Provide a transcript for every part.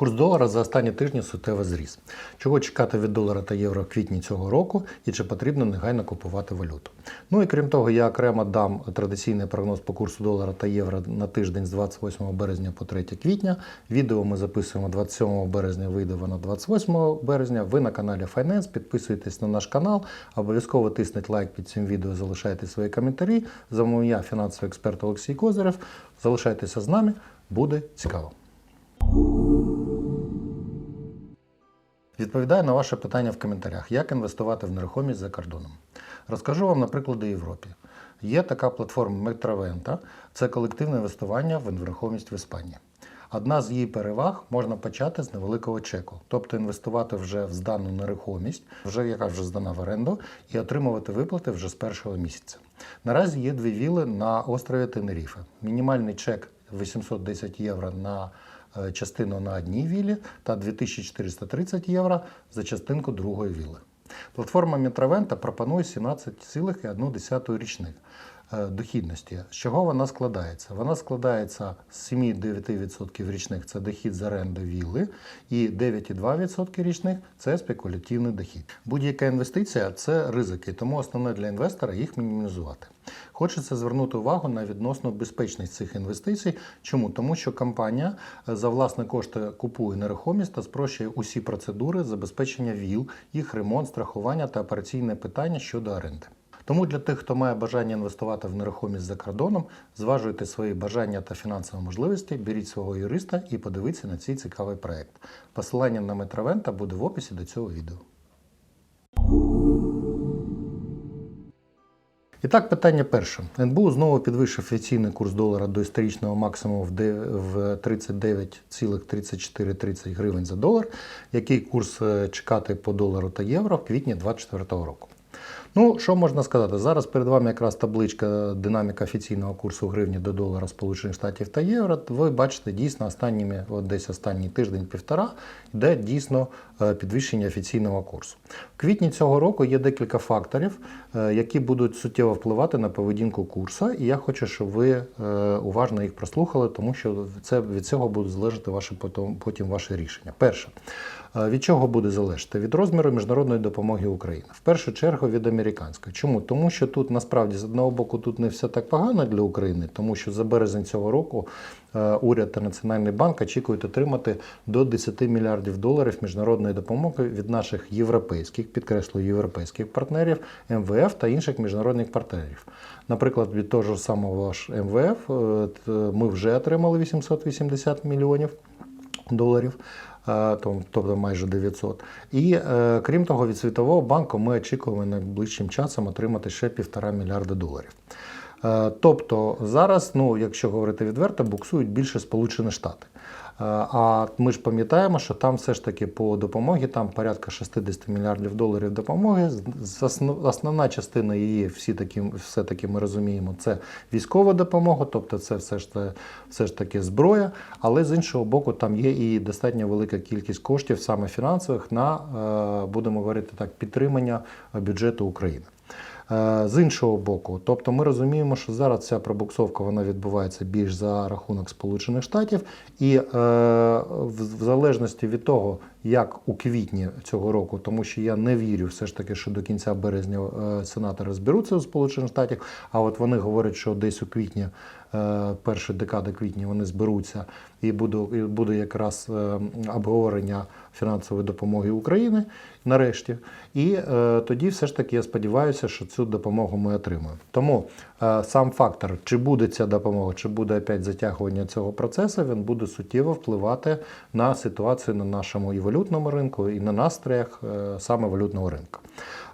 Курс долара за останні тижні суттєво зріс. Чого чекати від долара та євро в квітні цього року і чи потрібно негайно купувати валюту? Ну і крім того, я окремо дам традиційний прогноз по курсу долара та євро на тиждень з 28 березня по 3 квітня. Відео ми записуємо 27 березня, вийде воно 28 березня. Ви на каналі Finance, підписуйтесь на наш канал, обов'язково тисніть лайк під цим відео, залишайте свої коментарі. За я, фінансовий експерт Олексій Козирев. Залишайтеся з нами, буде цікаво. Відповідаю на ваше питання в коментарях, як інвестувати в нерухомість за кордоном. Розкажу вам на прикладі Європі. Є така платформа Metroventa, це колективне інвестування в нерухомість в Іспанії. Одна з її переваг можна почати з невеликого чеку, тобто інвестувати вже в здану нерухомість, вже яка вже здана в оренду, і отримувати виплати вже з першого місяця. Наразі є дві віли на острові Тенеріфе. Мінімальний чек 810 євро на частину на одній вілі та 2430 євро за частинку другої віли. Платформа Метровента пропонує 17,1 річних е, дохідності. З чого вона складається? Вона складається з 7-9% річних це дохід з оренди вілли, і 9,2% річних це спекулятивний дохід. Будь-яка інвестиція це ризики, тому основне для інвестора їх мінімізувати. Хочеться звернути увагу на відносно безпечність цих інвестицій. Чому? Тому що компанія е, за власні кошти купує нерухомість та спрощує усі процедури забезпечення віл, їх ремонт, страхування та операційне питання щодо оренди. Тому для тих, хто має бажання інвестувати в нерухомість за кордоном, зважуйте свої бажання та фінансові можливості, беріть свого юриста і подивіться на цей цікавий проект. Посилання на Метровента буде в описі до цього відео. І так, питання перше. НБУ знову підвищив офіційний курс долара до історичного максимуму в 39,3430 гривень за долар. Який курс е, чекати по долару та євро в квітні 2024 року? Ну, що можна сказати? Зараз перед вами якраз табличка динаміка офіційного курсу гривні до долара Сполучених Штатів та євро. Ви бачите дійсно останніми, от десь останній тиждень-півтора, йде дійсно е, підвищення офіційного курсу. В квітні цього року є декілька факторів, е, які будуть суттєво впливати на поведінку курсу. І я хочу, щоб ви е, уважно їх прослухали, тому що це від цього буде залежати ваше потім, потім ваше рішення. Перше. Е, Від чого буде залежати? Від розміру міжнародної допомоги Україні. В першу чергу від американської. Чому? Тому що тут насправді з одного боку тут не все так погано для України, тому що за березень цього року е, уряд та Національний банк очікують отримати до 10 мільярдів доларів міжнародної допомоги від наших європейських, підкреслюю, європейських партнерів, МВФ та інших міжнародних партнерів. Наприклад, від того ж самого ж МВФ е, ми вже отримали 880 мільйонів доларів. Е, то- Тобто майже 900. І е, крім того, від Світового банку ми очікуємо найближчим часом отримати ще півтора мільярда доларів. Е, Тобто зараз, ну якщо говорити відверто, буксують більше Сполучені Штати. Е, А ми ж пам'ятаємо, що там все ж таки по допомогі там порядка 60 мільярдів доларів допомоги. Основна частина її, всі таки, все таки ми розуміємо, це військова допомога, тобто це все ж, все ж таки зброя. Але з іншого боку, там є і достатньо велика кількість коштів, саме фінансових, на е, будемо говорити так, підтримання бюджету України. Е, З іншого боку, тобто ми розуміємо, що зараз ця пробуксовка вона відбувається більш за рахунок Сполучених Штатів, і е, в, в залежності від того, як у квітні цього року, тому що я не вірю все ж таки, що до кінця березня е, сенатори зберуться у Сполучених Штатів, а от вони говорять, що десь у квітні, е, перші декади квітня вони зберуться, і буде, і буде якраз е, обговорення фінансової допомоги України нарешті. І тоді все ж таки я сподіваюся, що цю допомогу ми отримаємо. Тому сам фактор, чи буде ця допомога, чи буде опять затягування цього процесу, він буде суттєво впливати на ситуацію на нашому і валютному ринку, і на настроях е, саме валютного ринку.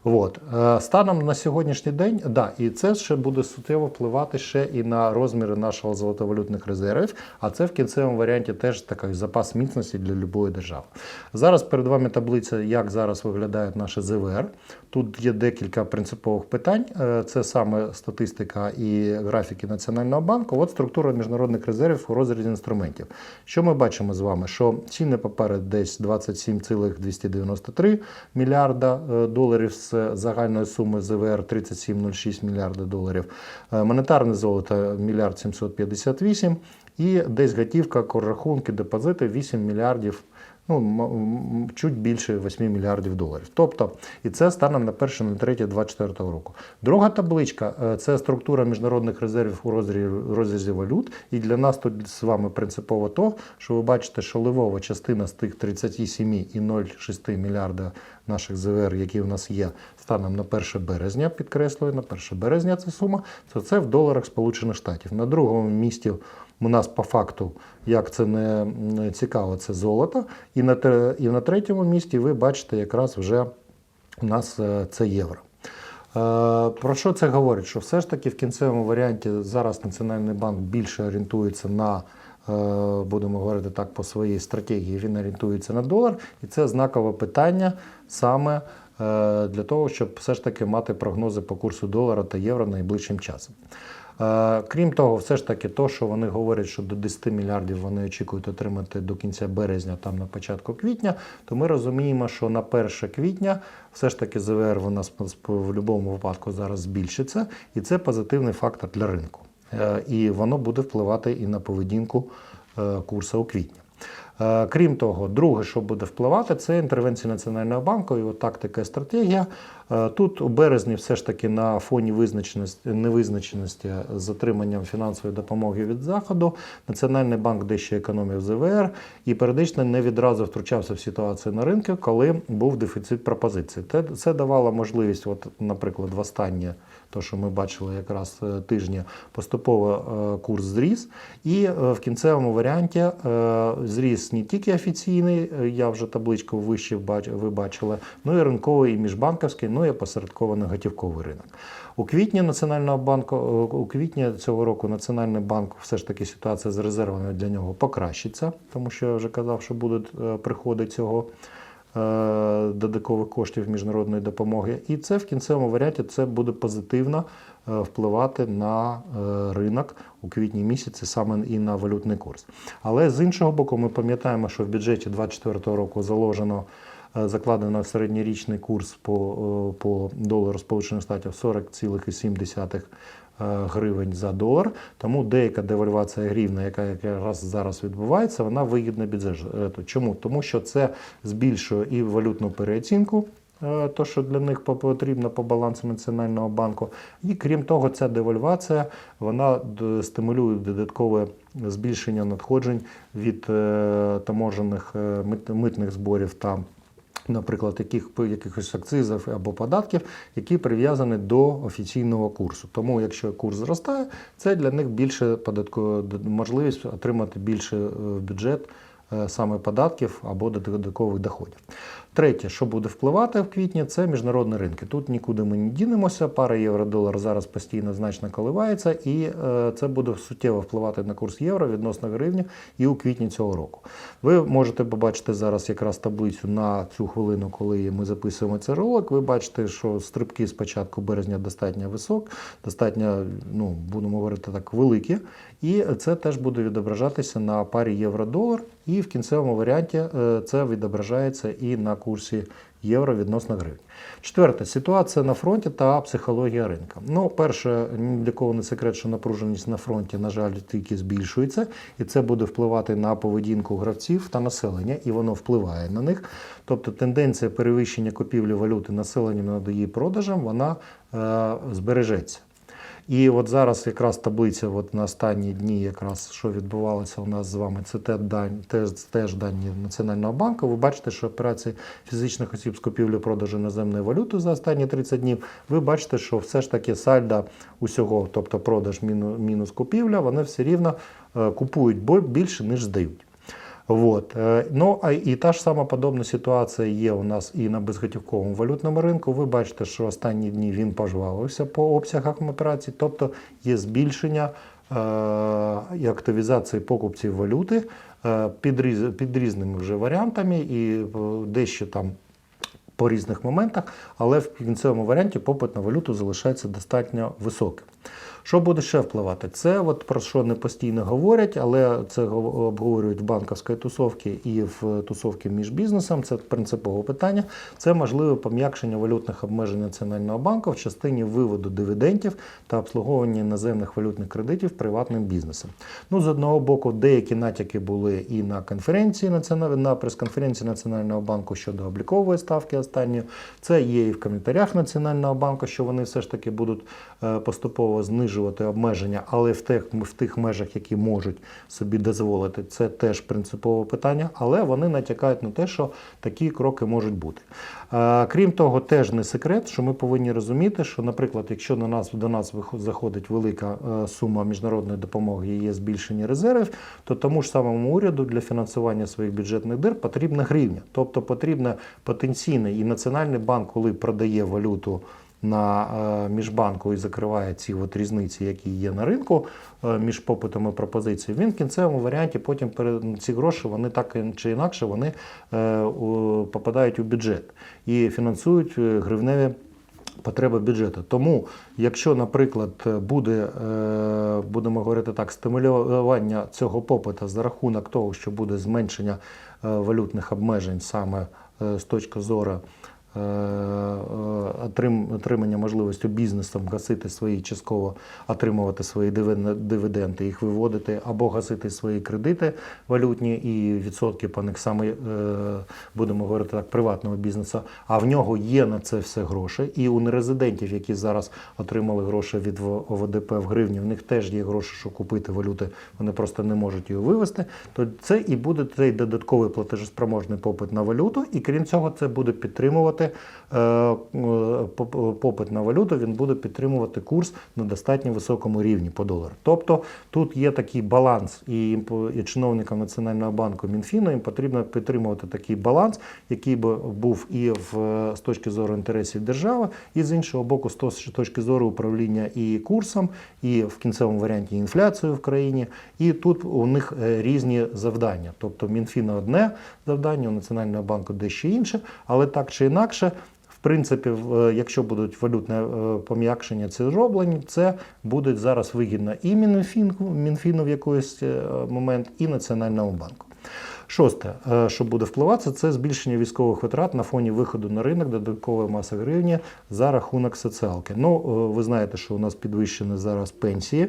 От. Е, Станом на сьогоднішній день, да, і це ще буде суттєво впливати ще і на розміри нашого золотовалютних резервів, а це в кінцевому варіанті теж такий запас міцності для будь-якої держави. Зараз перед вами таблиця, як зараз виглядають наші ЗВР. Тут є декілька принципових питань. Е, Це саме статистика і графіки Національного банку. От структура міжнародних резервів у розрізі інструментів. Що ми бачимо з вами? Що цінні папери десь 27,293 мільярда е, доларів з загальної суми ЗВР 37,06 мільярда доларів. Е, Монетарне золото мільярд 758 і десь готівка, коррахунки, депозити 8 мільярдів. Ну, чуть більше 8 мільярдів доларів. Тобто, і це станом на 1 на 3 24 року. Друга табличка е, це структура міжнародних резервів у розрізі, валют. І для нас тут з вами принципово то, що ви бачите, що ливова частина з тих 37,06 мільярда наших ЗВР, які у нас є станом на 1 березня, підкреслюю, на 1 березня це сума, то це в доларах Сполучених Штатів. На другому місці у нас по факту, як це не цікаво, це золото. І на, і на третьому місці ви бачите якраз вже у нас е, це євро. Е, Про що це говорить? Що все ж таки в кінцевому варіанті зараз Національний банк більше орієнтується на, е, будемо говорити так, по своїй стратегії, він орієнтується на долар, і це знакове питання саме для того, щоб все ж таки мати прогнози по курсу долара та євро найближчим часом. Е, Крім того, все ж таки, то, що вони говорять, що до 10 мільярдів вони очікують отримати до кінця березня, там на початку квітня, то ми розуміємо, що на 1 квітня все ж таки ЗВР вона сп- в будь-якому випадку зараз збільшиться, і це позитивний фактор для ринку. Е, І воно буде впливати і на поведінку е, курсу у квітні. Е, Крім того, друге, що буде впливати, це інтервенція Національного банку, його тактика і стратегія. Е, Тут у березні все ж таки на фоні визначеності, невизначеності з затриманням фінансової допомоги від Заходу, Національний банк дещо економив ЗВР і періодично не відразу втручався в ситуацію на ринку, коли був дефіцит пропозицій. Це давало можливість, от, наприклад, в останнє, то, що ми бачили якраз е, тижні, поступово е, курс зріс. І е, в кінцевому варіанті зріс не тільки офіційний, я вже табличку вище ви бачили, ну і ринковий, і міжбанківський, ну і опосередкований готівковий ринок. У квітні Національного банку, у квітні цього року Національний банк все ж таки ситуація з резервами для нього покращиться, тому що я вже казав, що будуть приходи цього додаткових коштів міжнародної допомоги. І це в кінцевому варіанті це буде позитивно е, впливати на е, ринок у квітні місяці, саме і на валютний курс. Але з іншого боку, ми пам'ятаємо, що в бюджеті 2024 року заложено. е, Закладено середньорічний курс по, е, по долару Сполучених Штатів 40,7 е, гривень за долар. Тому деяка девальвація гривна, яка якраз зараз відбувається, вона вигідна бюджету. Чому? Тому що це збільшує і валютну переоцінку. е, То, що для них по- потрібно по балансу Національного банку, і крім того, ця девальвація вона стимулює додаткове збільшення надходжень від е, таможених е, митних зборів та наприклад, яких, якихось акцизів або податків, які прив'язані до офіційного курсу. Тому, якщо курс зростає, це для них більше податкова можливість отримати більше е, в бюджет саме податків або додаткових доходів. Третє, що буде впливати в квітні, це міжнародні ринки. Тут нікуди ми не дінемося. Пара євро-долар зараз постійно значно коливається, і е, це буде суттєво впливати на курс євро відносно гривні і у квітні цього року. Ви можете побачити зараз якраз таблицю на цю хвилину, коли ми записуємо цей ролик. Ви бачите, що стрибки з початку березня достатньо висок, достатньо, ну будемо говорити так, великі. І це теж буде відображатися на парі євро-долар. І в кінцевому варіанті е, це відображається і на курсі євро відносно гривень. Четверте, ситуація на фронті та психологія ринка. Ну, перше, ні для кого не секрет, що напруженість на фронті, на жаль, тільки збільшується, і це буде впливати на поведінку гравців та населення, і воно впливає на них. Тобто тенденція перевищення купівлі валюти населенням над її продажем, вона е, збережеться. І от зараз якраз таблиця от на останні дні, якраз що відбувалося у нас з вами, це те дані, теж, теж дані Національного банку. Ви бачите, що операції фізичних осіб з купівлі продажу іноземної валюти за останні 30 днів. Ви бачите, що все ж таки сальда усього, тобто продаж мінус, купівля, вони все рівно е, купують більше, ніж здають. Вот. Е, Ну, а і та ж сама подобна ситуація є у нас і на безготівковому валютному ринку. Ви бачите, що останні дні він пожвавився по обсягах операцій, тобто є збільшення е, і активізації покупців валюти е, під, різ- під різними вже варіантами і е, дещо там по різних моментах, але в кінцевому варіанті попит на валюту залишається достатньо високим. Що буде ще впливати? Це от про що не постійно говорять, але це обговорюють в банківській тусовці і в тусовці між бізнесом. Це принципове питання. Це можливе пом'якшення валютних обмежень Національного банку в частині виводу дивідендів та обслуговування іноземних валютних кредитів приватним бізнесом. Ну, з одного боку, деякі натяки були і на конференції на прес-конференції Національного банку щодо облікової ставки останньої. Це є і в коментарях Національного банку, що вони все ж таки будуть е, поступово знижувати обмеження, але в тих, в тих межах, які можуть собі дозволити, це теж принципове питання. Але вони натякають на те, що такі кроки можуть бути. Крім того, теж не секрет, що ми повинні розуміти, що, наприклад, якщо на нас до нас заходить велика е, сума міжнародної допомоги і є збільшення резервів, то тому ж самому уряду для фінансування своїх бюджетних дир потрібна гривня. Тобто потрібно потенційно і Національний банк, коли продає валюту на е, міжбанку і закриває ці от різниці, які є на ринку е, між попитом і пропозицією, він в кінцевому варіанті потім ці гроші вони так чи інакше вони е, попадають у бюджет і фінансують гривневі потреби бюджету. Тому, якщо, наприклад, буде, будемо говорити так, стимулювання цього попиту за рахунок того, що буде зменшення валютних обмежень саме з точки зору отримання можливості бізнесом гасити свої частково отримувати свої дивіденди, їх виводити або гасити свої кредити валютні і відсотки по них саме будемо говорити так, приватного бізнесу. А в нього є на це все гроші. І у нерезидентів, які зараз отримали гроші від ОВДП в гривні, в них теж є гроші, щоб купити валюти, вони просто не можуть її вивести. То це і буде цей додатковий платежеспроможний попит на валюту, і крім цього, це буде підтримувати е, попит на валюту, він буде підтримувати курс на достатньо високому рівні по долару. Тобто тут є такий баланс, і, і чиновникам Національного банку Мінфіну їм потрібно підтримувати такий баланс, який би був і в, з точки зору інтересів держави, і з іншого боку, з точки зору управління і курсом, і в кінцевому варіанті інфляцією в країні. І тут у них е, різні завдання. Тобто Мінфіна одне завдання, у Національного банку дещо інше, але так чи інакше. В принципі, е, якщо будуть валютне е, пом'якшення ці зроблені, це буде зараз вигідно і Мінфіну, Мінфіну в якийсь е, момент, і Національному банку. Шосте, що буде впливати, це збільшення військових витрат на фоні виходу на ринок додаткової маси гривні за рахунок соціалки. Ну, ви знаєте, що у нас підвищені зараз пенсії.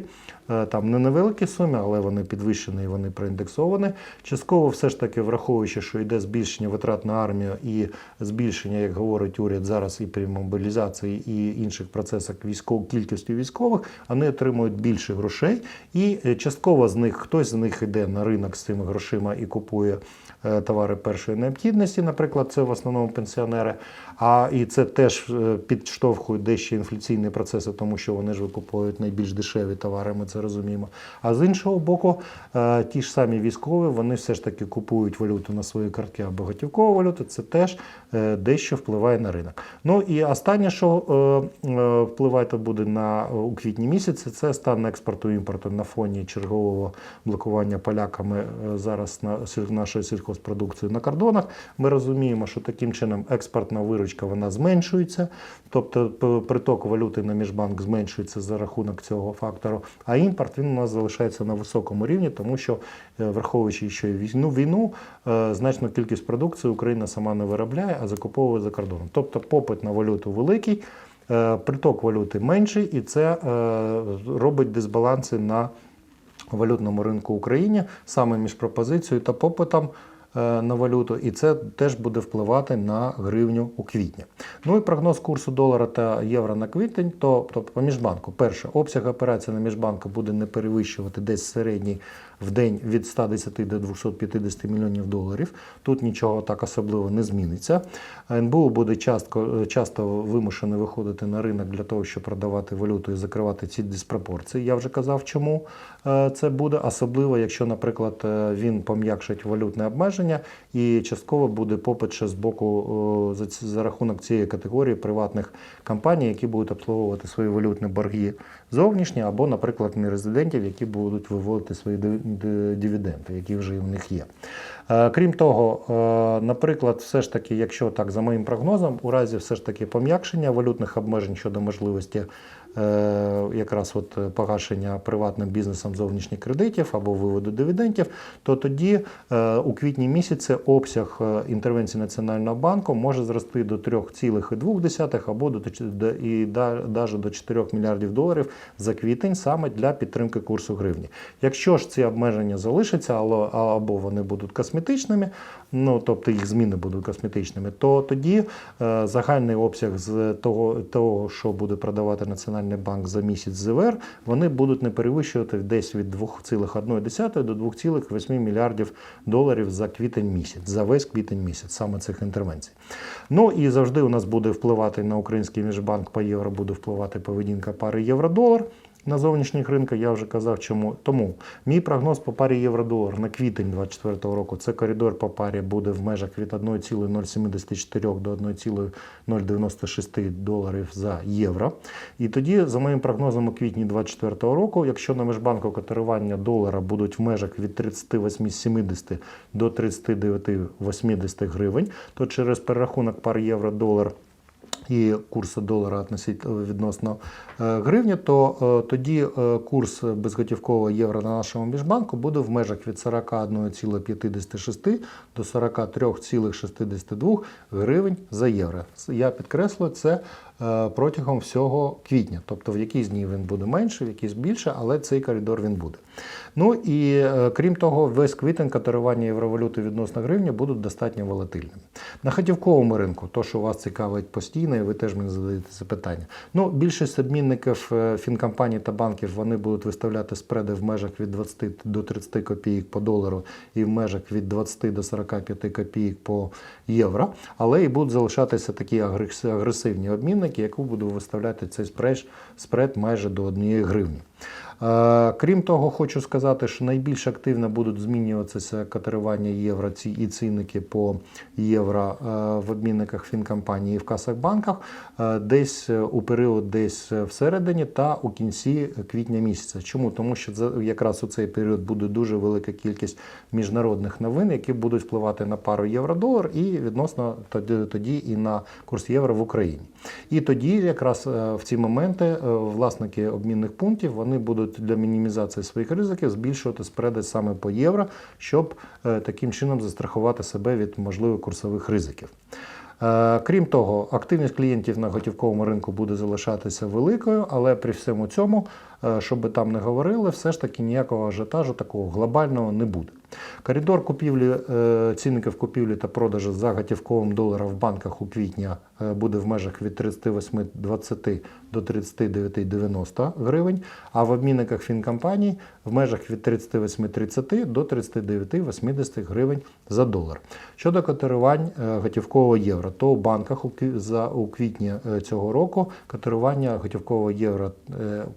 Е, Там не невеликі суми, але вони підвищені і вони проіндексовані. Частково, все ж таки, враховуючи, що йде збільшення витрат на армію і збільшення, як говорить уряд, зараз і при мобілізації і інших процесах військов, кількості військових, вони отримують більше грошей. І е, частково з них хтось з них йде на ринок з цими грошима і купує е, товари першої необхідності, наприклад, це в основному пенсіонери. А і це теж е, підштовхує дещо інфляційні процеси, тому що вони ж викуповують найбільш дешеві товари, ми це розуміємо. А з іншого боку, е, ті ж самі військові, вони все ж таки купують валюту на свої картки або готівкову валюту. Це теж е, дещо впливає на ринок. Ну і останнє, що впливати буде на у квітні місяці, це стан експорту і імпорту на фоні чергового блокування поляками зараз на нашої сільхозпродукції на кордонах. Ми розуміємо, що таким чином експортна виручка вона зменшується, тобто приток валюти на міжбанк зменшується за рахунок цього фактору. А імпорт він у нас залишається на високому рівні, тому що е, враховуючи ще війну, війну е, значну кількість продукції Україна сама не виробляє, а закуповує за кордоном. Тобто попит на валюту великий. е, Приток валюти менший, і це робить дисбаланси на валютному ринку України саме між пропозицією та попитом на валюту, і це теж буде впливати на гривню у квітні. Ну і прогноз курсу долара та євро на квітень, то тобто по міжбанку. Перше, обсяг операцій на міжбанку буде не перевищувати десь середній в день від 110 до 250 мільйонів доларів. Тут нічого так особливо не зміниться. НБУ буде часто, часто вимушений виходити на ринок для того, щоб продавати валюту і закривати ці диспропорції. Я вже казав, чому е, це буде, особливо, якщо, наприклад, е, він пом'якшить валютне обмеження і частково буде попит ще з боку за, за рахунок цієї категорії приватних компаній, які будуть обслуговувати свої валютні борги зовнішні або, наприклад, нерезидентів, які будуть виводити свої ди- ди- дивіденди, які вже в них є. Е, Крім того, е, наприклад, все ж таки, якщо так за моїм прогнозом, у разі все ж таки пом'якшення валютних обмежень щодо можливості якраз от е, погашення приватним бізнесом зовнішніх кредитів або виводу дивідендів, то тоді е, у квітні місяці обсяг е, інтервенції Національного банку може зрости до 3,2 або до і навіть до 4 мільярдів доларів за квітень саме для підтримки курсу гривні. Якщо ж ці обмеження залишаться, або вони будуть косметичними, ну тобто їх зміни будуть косметичними, то тоді е, загальний обсяг з того, того, що буде продавати Національний банк за місяць ЗВР, вони будуть не перевищувати десь від 2,1 до 2,8 мільярдів доларів за квітень місяць, за весь квітень місяць, саме цих інтервенцій. Ну і завжди у нас буде впливати на український міжбанк по євро, буде впливати поведінка пари євро-долар. На зовнішніх ринках я вже казав, чому. Тому мій прогноз по парі євро-долар на квітень 2024 року це коридор по парі буде в межах від 1,074 до 1,096 доларів за євро. І тоді, за моїм прогнозом, у квітні 2024 року, якщо на міжбанку котирування долара будуть в межах від 38,70 до 39,80 гривень, то через перерахунок пар євро-долар і курсу долара відносно е, гривні, то е, тоді е, курс безготівкового євро на нашому міжбанку буде в межах від 41,56 до 43,62 гривень за євро. Я підкреслюю це е, протягом всього квітня. Тобто в якісь дні він буде менше, в якісь більше, але цей коридор він буде. Ну і е, крім того, весь квітень котирування євровалюти відносно гривні будуть достатньо волатильними. На хотівковому ринку, то, що вас цікавить постійно, і ви теж мені задаєте це питання. Ну, більшість обмінників е, фінкомпаній та банків вони будуть виставляти спреди в межах від 20 до 30 копійок по долару і в межах від 20 до 45 копійок по євро, але і будуть залишатися такі агресивні обмінники, які будуть виставляти цей спред, майже до 1 гривні. Е, Крім того, хочу сказати, що найбільш активно будуть змінюватися котирування євро ці і цінники по євро е, в обмінниках фінкомпанії і в касах банках е, десь у період десь всередині та у кінці квітня місяця. Чому? Тому що якраз у цей період буде дуже велика кількість міжнародних новин, які будуть впливати на пару євро-долар і відносно тоді, і на курс євро в Україні. І тоді якраз е, в ці моменти е, власники обмінних пунктів вони будуть для мінімізації своїх ризиків збільшувати спреди саме по євро, щоб е, таким чином застрахувати себе від можливих курсових ризиків. Крім того, активність клієнтів на готівковому ринку буде залишатися великою, але при всьому цьому, що би там не говорили, все ж таки ніякого ажіотажу такого глобального не буде. Коридор купівлі е, цінників купівлі та продажу за готівковим доларом в банках у квітня е, буде в межах від 38,20 до 39,90 гривень, а в обмінниках фінкомпаній в межах від 38,30 до 39,80 гривень за долар. Щодо котирувань е, готівкового євро, то у банках у квітні цього року котирування готівкового євро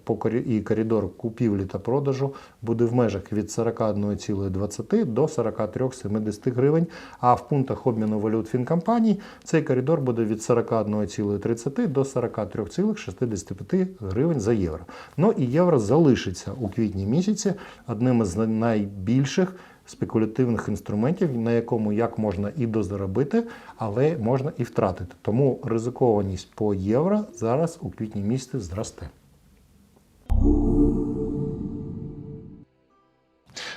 по і коридор купівлі та продажу буде в межах від 41,20 до 43,70 гривень, а в пунктах обміну валют фінкомпаній цей коридор буде від 41,30 до 43,65 гривень за євро. Ну і євро залишиться у квітні місяці одним із найбільших спекулятивних інструментів, на якому як можна і дозаробити, але можна і втратити. Тому ризикованість по євро зараз у квітні місяці зросте.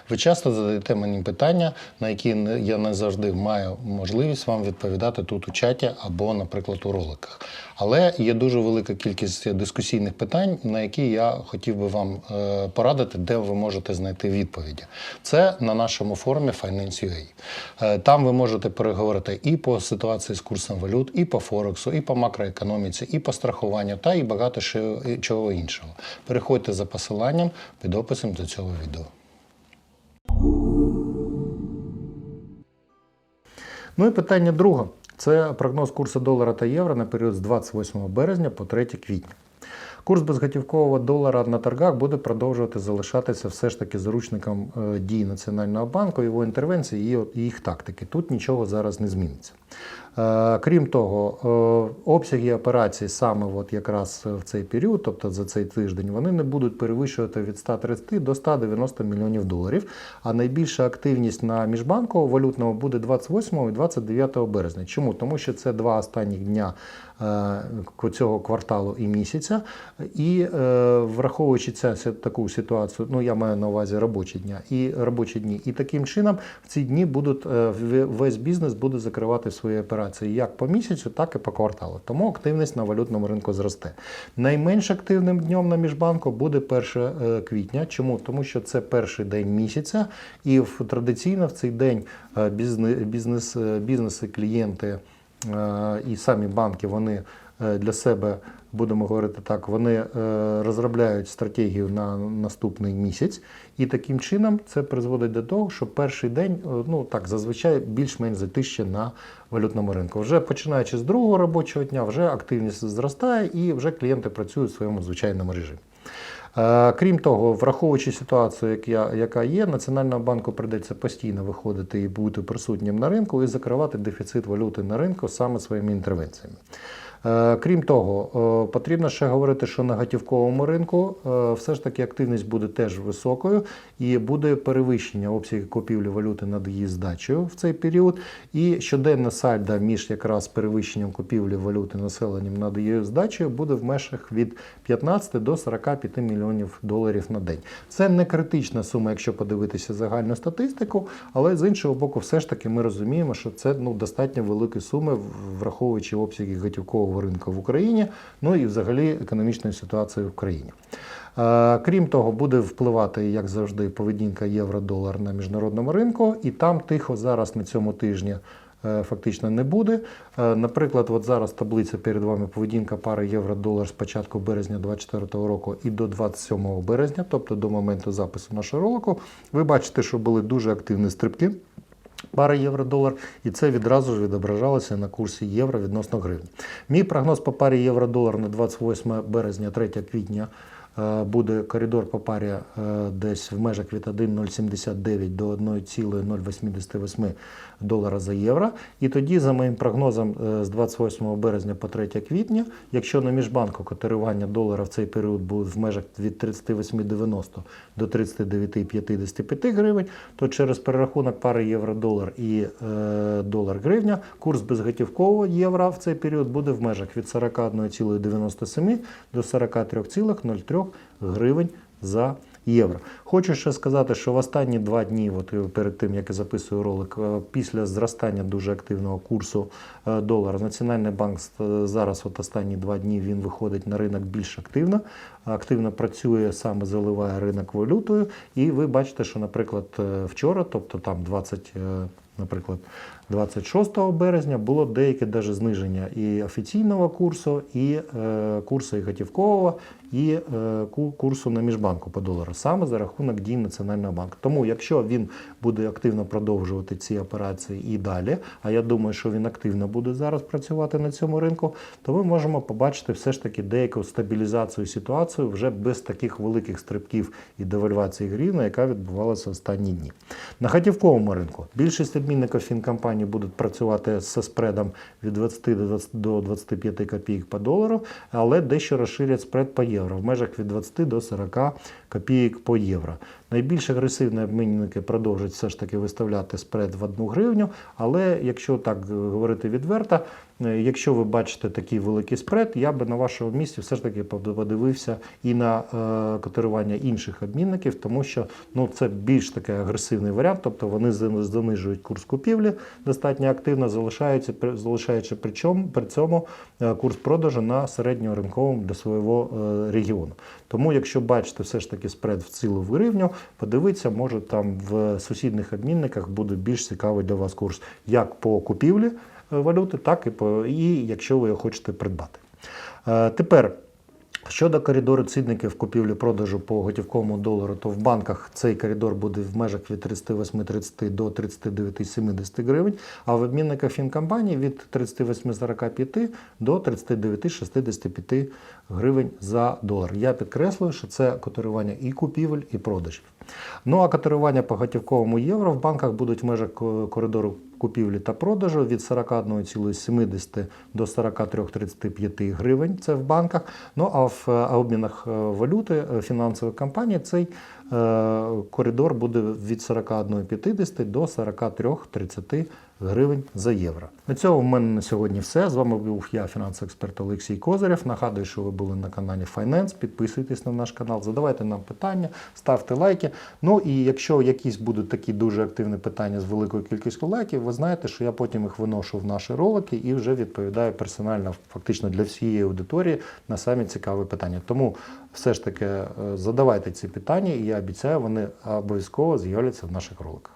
Ви часто задаєте мені питання, на які я не завжди маю можливість вам відповідати тут у чаті або, наприклад, у роликах. Але є дуже велика кількість дискусійних питань, на які я хотів би вам е, порадити, де ви можете знайти відповіді. Це на нашому форумі Finance.ua. Е, Там ви можете переговорити і по ситуації з курсом валют, і по Форексу, і по макроекономіці, і по страхуванню, та і багато чого іншого. Переходьте за посиланням під описом до цього відео. Ну і питання друге. Це прогноз курсу долара та євро на період з 28 березня по 3 квітня. Курс безготівкового долара на торгах буде продовжувати залишатися все ж таки заручником е, дій Національного банку, його інтервенції і їх тактики. Тут нічого зараз не зміниться. Е, Крім того, е, обсяги операцій саме от якраз в цей період, тобто за цей тиждень, вони не будуть перевищувати від 130 до 190 мільйонів доларів. А найбільша активність на міжбанку валютному буде 28 і 29 березня. Чому? Тому що це два останні дня цього кварталу і місяця. І е, враховуючи ся- таку ситуацію, ну я маю на увазі робочі дня і робочі дні. І таким чином в ці дні будуть е, весь бізнес буде закривати свої операції як по місяцю, так і по кварталу. Тому активність на валютному ринку зросте. Найменш активним днем на міжбанку буде 1 е, квітня. Чому? Тому що це перший день місяця, і традиційно в цей день е, бізне- бізнес, е, бізнеси, клієнти е, і самі банки вони е, для себе, будемо говорити так, вони е, розробляють стратегію на наступний місяць, і таким чином це призводить до того, що перший день, е, ну так зазвичай більш-менш затище на валютному ринку. Вже починаючи з другого робочого дня, вже активність зростає і вже клієнти працюють в своєму звичайному режимі. Е, Крім того, враховуючи ситуацію, яка є, Національному банку прийдеться постійно виходити і бути присутнім на ринку і закривати дефіцит валюти на ринку саме своїми інтервенціями. Е, Крім того, е, потрібно ще говорити, що на готівковому ринку е, все ж таки активність буде теж високою і буде перевищення обсягів купівлі валюти над її здачею в цей період. І щоденна сальда між якраз перевищенням купівлі валюти населенням над її здачею буде в межах від 15 до 45 мільйонів доларів на день. Це не критична сума, якщо подивитися загальну статистику, але з іншого боку, все ж таки ми розуміємо, що це ну, достатньо великі суми, враховуючи обсяги готівкового ринку в Україні, ну і взагалі економічної ситуації в країні. Е, Крім того, буде впливати, як завжди, поведінка євро-долар на міжнародному ринку, і там тихо зараз на цьому тижні е, фактично не буде. Е, Наприклад, от зараз таблиця перед вами поведінка пари євро-долар з початку березня 2024 року і до 27 березня, тобто до моменту запису нашого ролику. Ви бачите, що були дуже активні стрибки. Пари євро-долар, і це відразу ж відображалося на курсі євро відносно гривні. Мій прогноз по парі євро-долар на 28 березня, 3 квітня е, буде коридор по парі е, десь в межах від 1,079 до 1,088 долара за євро. І тоді, за моїм прогнозом, е, з 28 березня по 3 квітня, якщо на міжбанку котирування долара в цей період буде в межах від 38,90 до 39,55 гривень, то через перерахунок пари євро-долар і е, долар-гривня курс безготівкового євро в цей період буде в межах від 41,97 до 43,03 гривень за євро. Хочу ще сказати, що в останні два дні, от е, перед тим як я записую ролик, е, після зростання дуже активного курсу е, долара, Національний банк зараз, от останні два дні, він виходить на ринок більш активно, активно працює, саме заливає ринок валютою. І ви бачите, що, наприклад, вчора, тобто там 20. е, Наприклад, 26 березня було деяке даже зниження і офіційного курсу, і е, курсу і готівкового, і е, курсу на міжбанку по долару, саме за рахунок дій Національного банку. Тому, якщо він буде активно продовжувати ці операції і далі, а я думаю, що він активно буде зараз працювати на цьому ринку, то ми можемо побачити все ж таки деяку стабілізацію ситуації вже без таких великих стрибків і девальвації гривни, яка відбувалася останні дні. На готівковому ринку більшість обмінників фінкомпаній будуть працювати зі спредом від 20 до 20 до 25 копійок по долару, але дещо розширять спред по євро в межах від 20 до 40 копійок по євро. Найбільш агресивні обмінники продовжують все ж таки виставляти спред в 1 гривню, але якщо так е, говорити відверто, е, якщо ви бачите такий великий спред, я би на вашому місці все ж таки подивився і на е, котирування інших обмінників, тому що ну, це більш такий агресивний варіант, тобто вони занижують курс купівлі достатньо активно, залишаючи, залишаючи при, чому, при цьому курс продажу на середньоринковому для свого регіону. Тому, якщо бачите все ж таки спред в цілу в гривню, подивіться, може там в сусідніх обмінниках буде більш цікавий для вас курс як по купівлі е, валюти, так і по і якщо ви його хочете придбати. Е, Тепер. Щодо коридору цінників купівлі-продажу по готівковому долару, то в банках цей коридор буде в межах від 38,30 до 39,70 гривень, а в обмінниках фінкомпаній від 38,45 до 39,65 гривень за долар. Я підкреслюю, що це котирування і купівель, і продажів. Ну а котирування по готівковому євро в банках будуть в межах коридору купівлі та продажу від 41,70 до 43,35 гривень. Це в банках. Ну а в е, обмінах е, валюти е, фінансових компаній цей коридор буде від 41,50 до 43,30 гривень за євро. На цьому в мене на сьогодні все. З вами був я, фінансовий експерт Олексій Козирєв. Нагадую, що ви були на каналі Finance. Підписуйтесь на наш канал, задавайте нам питання, ставте лайки. Ну і якщо якісь будуть такі дуже активні питання з великою кількістю лайків, ви знаєте, що я потім їх виношу в наші ролики і вже відповідаю персонально, фактично для всієї аудиторії на самі цікаві питання. Тому все ж таки е, задавайте ці питання, і я обіцяю, вони обов'язково з'являться в наших роликах.